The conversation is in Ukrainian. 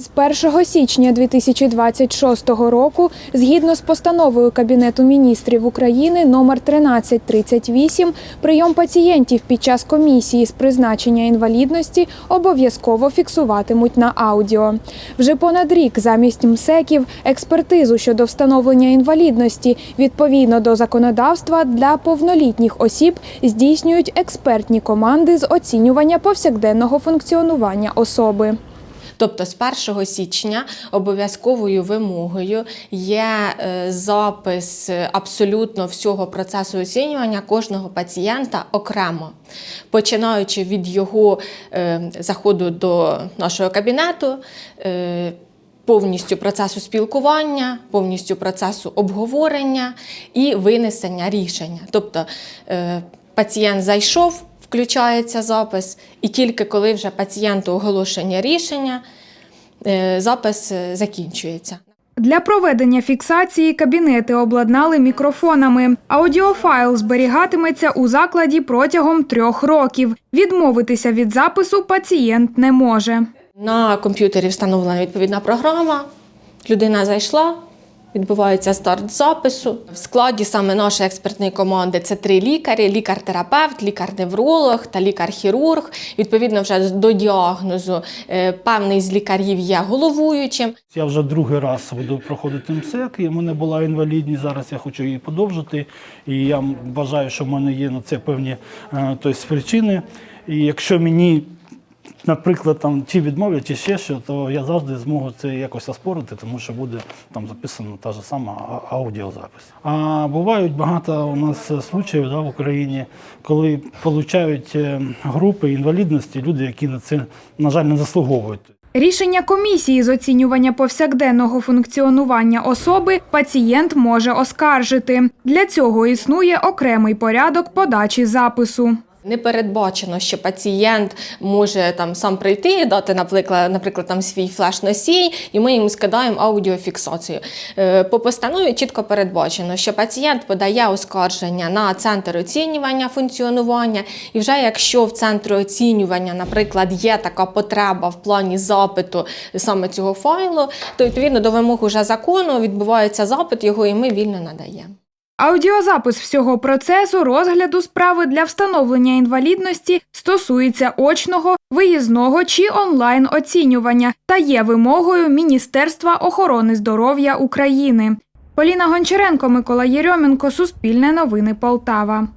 З 1 січня 2026 року, згідно з постановою Кабінету міністрів України номер 1338, прийом пацієнтів під час комісії з призначення інвалідності обов'язково фіксуватимуть на аудіо. Вже понад рік замість МСЕКів експертизу щодо встановлення інвалідності відповідно до законодавства для повнолітніх осіб здійснюють експертні команди з оцінювання повсякденного функціонування особи. Тобто з 1 січня обов'язковою вимогою є е, запис абсолютно всього процесу оцінювання кожного пацієнта окремо, починаючи від його е, заходу до нашого кабінету. е, Повністю процесу спілкування, повністю процесу обговорення і винесення рішення. Тобто пацієнт зайшов, включається запис, і тільки коли вже пацієнту оголошення рішення, запис е, закінчується. Для проведення фіксації кабінети обладнали мікрофонами. Аудіофайл зберігатиметься у закладі протягом трьох років. Відмовитися від запису пацієнт не може. На комп'ютері встановлена відповідна програма. Людина зайшла, відбувається старт запису. В складі саме нашої експертної команди це три лікарі: лікар-терапевт, лікар-невролог та лікар-хірург. Відповідно, вже до діагнозу е, певний з лікарів є головуючим. Я вже другий раз буду проходити МСЕК, в мене була інвалідність, зараз я хочу її подовжити. І я вважаю, що в мене є на це певні тобто, причини. І якщо мені, наприклад, там чи відмовлять, чи ще що, то я завжди зможу це якось оспорити, тому що буде там записана та ж сама аудіозапис. А бувають багато у нас случаїв да, в Україні, коли получають е, групи інвалідності люди, які на це, на жаль, не заслуговують. Рішення комісії з оцінювання повсякденного функціонування особи пацієнт може оскаржити. Для цього існує окремий порядок подачі запису. Не передбачено, що пацієнт може там сам прийти дати, наприклад, наприклад, там свій флеш-носій, і ми йому скидаємо аудіофіксацію. Е, По постанові чітко передбачено, що пацієнт подає оскарження на центр оцінювання функціонування, і вже якщо в центрі оцінювання, наприклад, є така потреба в плані запиту саме цього файлу, то відповідно до вимог уже закону відбувається запит його, і ми вільно надаємо. Аудіозапис всього процесу розгляду справи для встановлення інвалідності стосується очного, виїзного чи онлайн оцінювання та є вимогою Міністерства охорони здоров'я України. Поліна Гончаренко, Микола Єрьоменко, Суспільне новини Полтава.